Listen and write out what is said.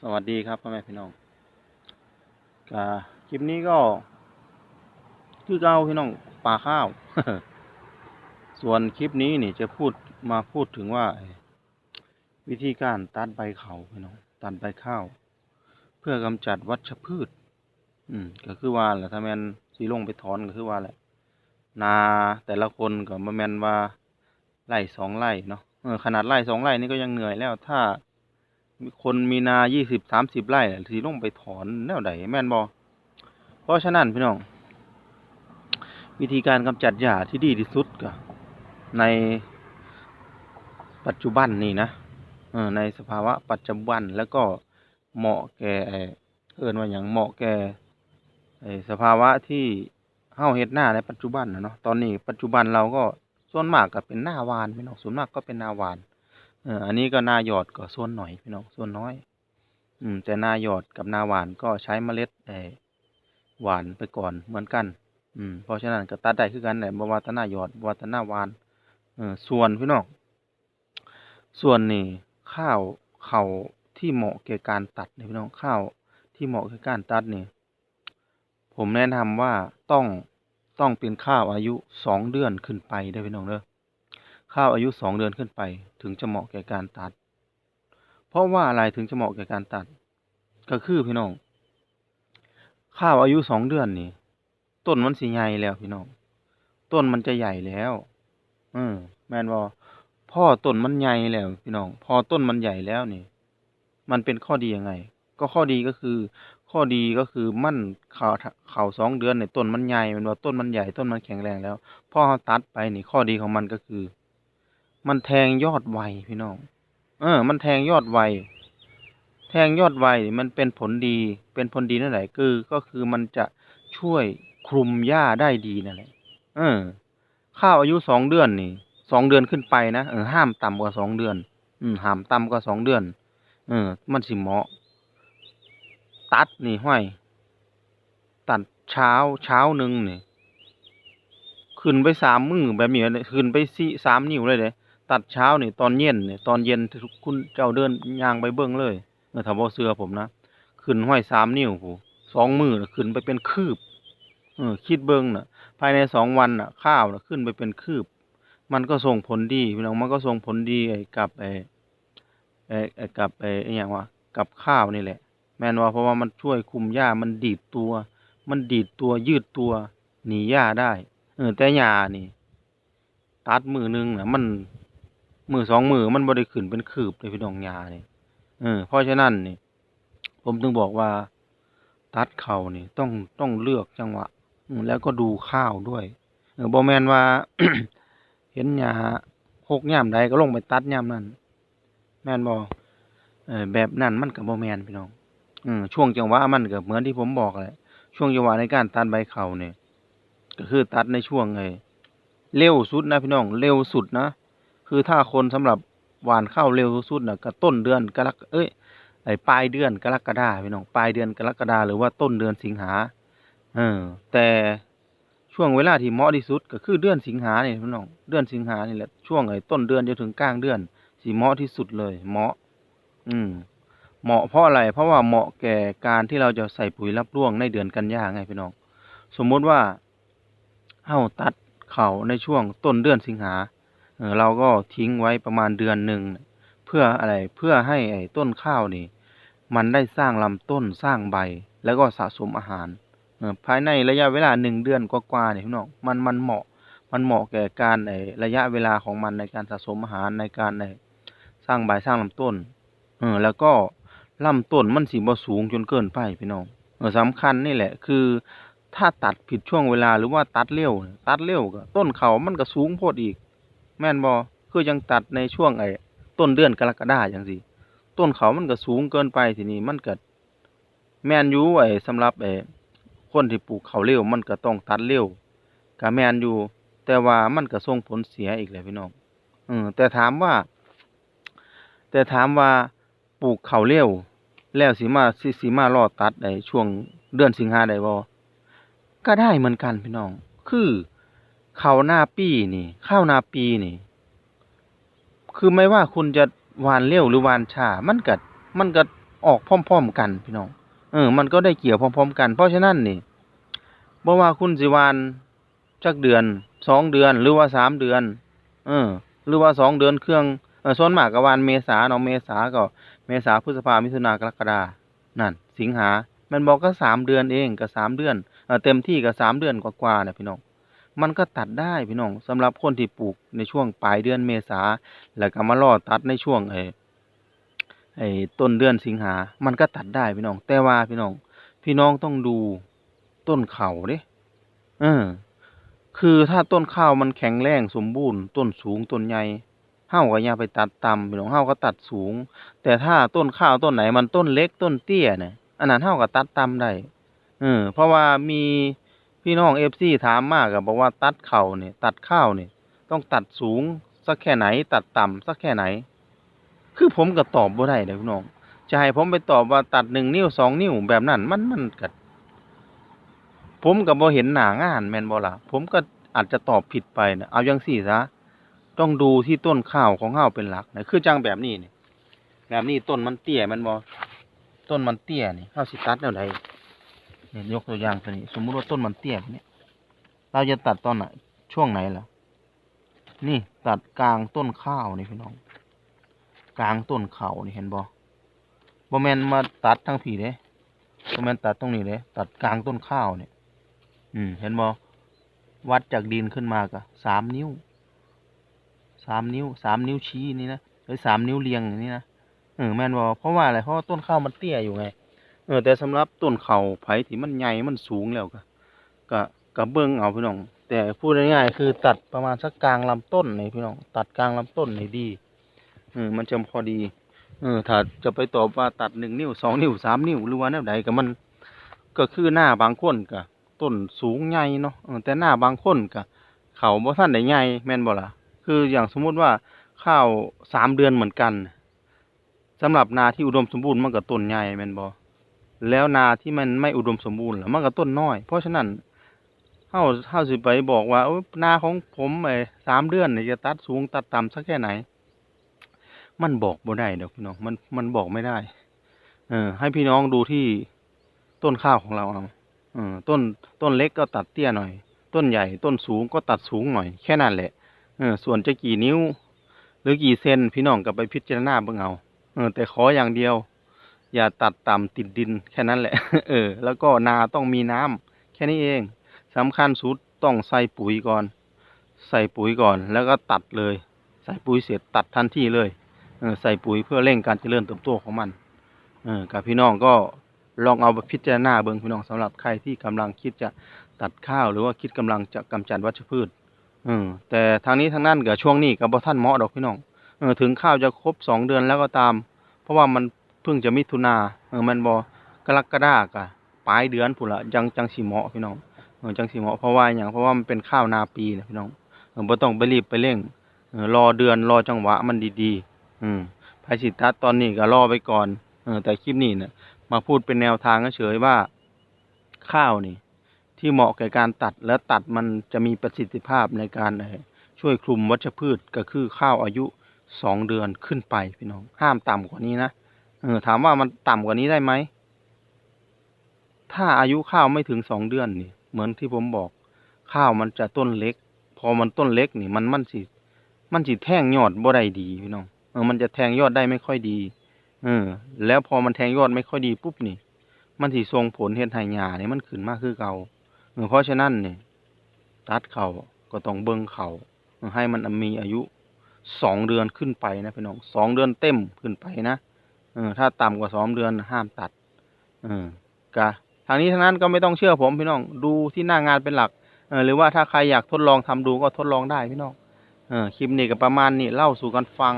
สวัสดีครับพ่อแม่พี่น้องกาคลิปนี้ก็คือเก่าพี่น้องปลาข้าว ส่วนคลิปนี้นี่จะพูดมาพูดถึงว่า วิธีการตัดใบเขาพี่น้องตัดใบข้าว เพื่อกำจัดวัชพืช อืม ก็คือว่าแหละถ้าแมนสีลงไปถอนก็คือว่าแหละ นาแต่ละคนก็มาแมนว่าไร่สองไร่เนาะขนาดไร่สองไร่นี่ก็ยังเหนื่อยแล้วถ้า คนมีนายี่สิบสามสิบไร่น่ะสิลงไปถอนแนวใดแม่นบอเพราะฉะนั้นพี่น้อง วิธีการกำจัดหญ้าที่ดีที่สุดก็ในปัจจุบันนี่นะเออในสภาวะปัจจุบันแล้วก็เหมาะแก่ไอ้เอินว่าอย่างเหมาะแก่สภาวะที่เฮาเฮ็ดหน้าในปัจจุบันนะเนาะตอนนี้ปัจจุบันเราก็ส่วนมากก็เป็นหน้าวานพี่น้องส่วนมากก็เป็นหน้าวาน อันนี้ก็นาหยอดก็ส่วนหน่อยพี่น้องส่วนน้อย อืม แต่นาหยอดกับนาหวานก็ใช้เมล็ดไอ้หวานไปก่อนเหมือนกัน อืม เพราะฉะนั้นก็ตัดได้คือกันแหละบวาตนาหยอดบวาตนาหวานเออส่วนพี่น้องส่วนนี่ข้าวเข่าที่เหมาะแก่การตัดนี่พี่น้องข้าวที่เหมาะแก่การตัดนี่ผมแนะนำว่าต้องต้องเป็นข้าวอายุสองเดือนขึ้นไปได้พี่น้องเด้อ ข้าวอายุสองเดือนขึ้นไป ถึงจะเหมาะแก่การตัด เพราะว่าอะไรถึงจะเหมาะแก่การตัด ก็คือพี่น้อง ข้าวอายุสองเดือนนี่ต้นมันสิใหญ่แล้วพี่น้อง ต้นมันจะใหญ่แล้วเออแมนบ่พ่อต้นมันใหญ่แล้วพี่น้อง พอต้นมันใหญ่แล้วนี่ มันเป็นข้อดียังไง ก็ข้อดีก็คือ ข้อดีก็คือมันข่าวข่าวสองเดือนเนี่ยต้นมันใหญ่แมันว่าต้นมันใหญ่ต้นมันแข็งแรงแล้วพอตัดไปนี่ข้อดีของมันก็คือ มันแทงยอดไวพี่น้อง เออ มันแทงยอดไว แทงยอดไวมันเป็นผลดี เป็นผลดีนั่นแหละคือ ก็คือมันจะช่วยคลุมหญ้าได้ดีนั่นแหละ เออ ข้าวอายุสองเดือนนี่ สองเดือนขึ้นไปนะ เออ ห้ามต่ำกว่าสองเดือน อืมห้ามต่ำกว่าสองเดือน เออ มันสิเหมาะ ตัดนี่ห้อย ตัดเช้า เช้าหนึ่งนี่ขึ้นไปสามมือแบบนี้ขึ้นไปสี่สามนิ้วเลยเด้ ตัดเช้านี่ตอนเย็นนี่ตอนเย็นคุณเจ้าเดินย่างไปเบิ้งเลยเออถ้าบ่เชื่อผมนะขึ้นห้อยสามนิ้วผู้สองมือนะขึ้นไปเป็นคืบเออคิดเบิ้งน่ะ ภายในสองวันน่ะ ข้าวน่ะขึ้นไปเป็นคืบ มันก็ส่งผลดีพี่น้องมันก็ส่งผลดีไอ้กับไอ้ไอ้ไอ้กับไอ้ไอ้หยังวะกับข้าวนี่แหละ แม่นว่าเพราะว่ามันช่วยคุมหญ้ามันดีดตัว มันดีดตัวยืดตัวหนีหญ้าได้ เออแต่หญ้านี่ ตัดมือหนึงน่ะ มัน มือสองมือมันบ่ได้ขึ้นเป็นคืบเลยพี่น้องหญ้านี่ยเออเพราะฉะนั้นนี่ผมถึงบอกว่า ตัดเข่านี่ต้องต้องเลือกจังหวะแล้วก็ดูข้าวด้วยเออบ่แมนว่า เห็นหญ้าหกยามใดก็ลงไปตัดยามนั้นแมนบ่เออแบบนั้นมันก็บ่แมนพี่น้องอืมช่วงจังหวะมันก็เหมือนที่ผมบอกแหละช่วงจังหวะในการตัดใบเข่าเนี่ยก็คือตัดในช่วงไอ้เร็วสุดนะพี่น้อง เร็วสุดนะ คือถ้าคนสำหรับหวานข้าวเร็วสุดน่ะก็ต้นเดือนกรกเอ้ยไอ้ปลายเดือนกรกฎาพี่น้องปลายเดือนกรกฎาหรือว่าต้นเดือนสิงหาเออแต่ช่วงเวลาที่เหมาะที่สุดก็คือเดือนสิงหาเนี่ยพี่น้องเดือนสิงหานี่แหละช่วงไอ้ต้นเดือนจนถึงกลางเดือนสิเหมาะที่สุดเลยเหมาะ อืม เหมาะเพราะอะไร เพราะว่าเหมาะแก่การที่เราจะใส่ปุ๋ยรับร่วงในเดือนกันยาไงพี่น้อง สมมุติว่าเฮาตัดเขาในช่วงต้นเดือนสิงหา เราก็ทิ้งไว้ประมาณเดือนหนึ่งเพื่ออะไรเพื่อให้ไอ้ต้นข้าวนี่ มันได้สร้างลำต้นสร้างใบแล้วก็สะสมอาหารภายในระยะเวลาหนึ่งเดือนกว่าๆเนี่ยพี่น้องมันมันเหมาะมันเหมาะแก่การไอ้ระยะเวลาของมันในการสะสมอาหารในการไอ้สร้างใบสร้างลำต้นเออแล้วก็ลำต้นมันสิบ่สูงจนเกินไปพี่น้องเออสำคัญนี่แหละ คือถ้าตัดผิดช่วงเวลาหรือว่าตัดเร็ว ตัดเร็วก็ต้นเขามันก็สูงโพดอีก แม่นบ่คือยังตัดในช่วงไอ้ต้นเดือนกรกฎาจังซี่ต้นเขามันก็สูงเกินไปทีนี้มันเก็แม่นอยู่ไอ้สำหรับไอ้คนที่ปลูกเขาเร็วมันก็ต้องตัดเร็วก็แม่นอยู่ แต่ว่ามันก็ส่งผลเสียอีกแหละพี่น้องเออแต่ถามว่า แต่ถามว่าปลูกเขาเร็วแล้วสิมาสิสิมารอตัดไอ้ช่วงเดือนสิงหาได้บ่ก็ได้เหมือนกันพี่น้อง คือ ข้าวหน้าปีนี่ ข้าวนาปีนี่ คือไม่ว่าคุณจะหวานเร็วหรือหวานช้ามันก็มันก็ออกพร้อม ๆ กันพี่น้องเออ มันก็ได้เกี่ยวพร้อม ๆ กัน เพราะฉะนั้นนี่บ่ว่าคุณสิวานจักเดือนสองเดือนหรือว่าสามเดือน เออ หรือว่าสองเดือนเครื่องเออส่วนมากก็หวานเมษาเนาะเมษาก็ เมษาพฤษภามิถุนากรกฎานั่น สิงหา มันบอกก็สามเดือนเองก็สามเดือนเออเต็มที่ก็สามเดือนกว่าๆนะพี่น้อง มันก็ตัดได้พี่น้องสำหรับคนที่ปลูกในช่วงปลายเดือนเมษาแล้วก็มาล่อตัดในช่วงไอ้ไอ้ต้นเดือนสิงหา มันก็ตัดได้พี่น้อง แต่ว่าพี่น้อง พี่น้องต้องดูต้นเขาเด้เออ คือถ้าต้นข้าวมันแข็งแรงสมบูรณ์ ต้นสูงต้นใหญ่เฮาก็อย่าไปตัดต่ำพี่น้องเฮาก็ตัดสูง แต่ถ้าต้นข้าวต้นไหนมันต้นเล็กต้นเตี้ยเนี่ยอันนั้นเฮาก็ตัดต่ำได้เออเพราะว่ามี พี่น้อง FC ถามมาก็บอกว่าตัดเข้าเนี่ยตัดข้าวเนี่ยต้องตัดสูงสักแค่ไหน ตัดต่ำสักแค่ไหน คือผมก็ตอบบ่ได้เด้อพี่น้องจะให้ผมไปตอบว่าตัดหนึ่งนิ้วสองนิ้วแบบนั้นมันมันก็ผมก็บ่เห็นหนางานแมนบ่ล่ะผมก็อาจจะตอบผิดไปนะเอาจังซี่ซะต้องดูที่ต้นข้าวของเฮาวเป็นหลักนะคือจังแบบนี้เนี่ยแบบนี้ต้นมันเตี้ยแมันบ่ต้นมันเตี้ยนี่เฮาวสิตัดแนวใดนี่ ยกตัวอย่างตัวนี้ สมมุติว่าต้นมันเตี้ยแบบนี้เราจะตัดตอนไหนช่วงไหนล่ะ นี่ตัดกลางต้นข้าวนี่พี่น้อง กลางต้นเขานี่เห็นบ่บ่แมนมาตัดทั้งผีเด้บ่แมนตัดตรงนี้เด้ตัดกลางต้นข้าวเนี่ย อืม เห็นบ่วัดจากดินขึ้นมาก็สามนิ้วสามนิ้วสามนิ้วชี้นี่นะหรือสามนิ้วเรียงอย่างนี้นะเออแมนบ่เพราะว่าอะไรเพราะว่าต้นข้าวมันเตี้ยอยู่ไง เออแต่สำหรับต้นเขาไผ่ที่มันใหญ่มันสูงแล้วก็ก็ก็เบิ่งเอาพี่น้อง แต่พูดง่ายๆคือตัดประมาณสักกลางลำต้นนี่พี่น้องตัดกลางลำต้นนี่ดีเออมันจะพอดี เออถ้าจะไปตอบว่าตัดหนึ่งนิ้วสองนิ้วสามนิ้วหรือว่าแนวใดก็มัน ก็คือหน้าบางคนก็ต้นสูงใหญ่เนาะแต่หน้าบางคนก็เขาบ่ทันได้ใหญ่แม่นบ่ล่ะคืออย่างสมมุติว่าข้าวสามเดือนเหมือนกันสำหรับนาที่อุดมสมบูรณ์มันก็ต้นใหญ่แม่นบ่ แล้วนาที่มันไม่อุดมสมบูรณ์มันก็ต้นน้อย เพราะฉะนั้นเฮาเฮาสิไปบอกว่าโอ้ยนาของผมไอ้สามเดือนนี่จะตัดสูงตัดต่ำสักแค่ไหน มันบอกบ่ได้เดอกพี่น้องมันมันบอกไม่ได้ เออ ให้พี่น้องดูที่ต้นข้าวของเราเอาเออต้นต้นเล็กก็ตัดเตี้ยหน่อย ต้นใหญ่ต้นสูงก็ตัดสูงหน่อย แค่นั้นแหละเออส่วนจะกี่นิ้ว หรือกี่เซนพี่น้องก็ไปพิจารณาเบิ่งเอาเออแต่ขออย่างเดียว อย่าตัดต่ำติดดินแค่นั้นแหละ เออ แล้วก็นาต้องมีน้ำแค่นี้เองสำคัญสุดต้องใส่ปุ๋ยก่อน ใส่ปุ๋ยก่อน แล้วก็ตัดเลย ใส่ปุ๋ยเสร็จตัดทันทีเลยเออใส่ปุ๋ยเพื่อเร่งการเจริญเติบโตของมันเออกับพี่น้องก็ลองเอาไปพิจารณาเบิ่งพี่น้องสำหรับใครที่กำลังคิดจะตัดข้าวหรือว่าคิดกำลังจะกำจัดวัชพืชเออแต่ทางนี้ทางนั้นกับช่วงนี้กับบ่ท่านเหมาะดอกพี่น้องเออถึงข้าวจะครบสองเดือนแล้วก็ตาม เพราะว่ามัน เพิ่งจะมิถุนาเออมันบ่กรกฎากะปลายเดือนพุ่นละจังจังสิเหมาะพี่น้องเออจังสิเหมาะเพราะว่าอย่างเพราะว่ามันเป็นข้าวนาปีนะพี่น้องเออบ่ต้องไปรีบไปเร่งเออรอเดือนรอจังหวะมันดีๆอืมภายสิตัดตอนนี้ก็รอไปก่อนเออแต่คลิปนี้เนี่ยมาพูดเป็นแนวทางเฉยๆว่าข้าวนี่ ที่เหมาะแก่การตัดและตัดมันจะมีประสิทธิภาพในการช่วยคลุมวัชพืชก็คือข้าวอายุสองเดือนขึ้นไปพี่น้องห้ามต่ำกว่านี้นะ เออถามว่ามันต่ำกว่านี้ได้ไหม ถ้าอายุข้าวไม่ถึงสองเดือนนี่ เหมือนที่ผมบอก ข้าวมันจะต้นเล็ก พอมันต้นเล็กนี่ มันมันสิมันสิแท่งยอดบ่ได้ดีพี่น้องเออมันจะแทงยอดได้ไม่ค่อยดี เออ แล้วพอมันแทงยอดไม่ค่อยดีปุ๊บนี่ มันสิส่งผลเฮ็ดให้หญ้านี่มันขึ้นมากคือเก่าเออเพราะฉะนั้นนี่ตัดเขาก็ต้องเบิ่งเขาให้มันมีอายุสองเดือนขึ้นไปนะพี่น้องสองเดือนเต็มขึ้นไปนะ เออ ถ้าต่ำกว่าสองเดือนห้ามตัด เออกะทางนี้ทางนั้นก็ไม่ต้องเชื่อผมพี่น้อง ดูที่หน้างานเป็นหลัก เออ หรือว่าถ้าใครอยากทดลองทำดูก็ทดลองได้พี่น้อง เออ คลิปนี้ก็ประมาณนี้เล่าสู่กันฟัง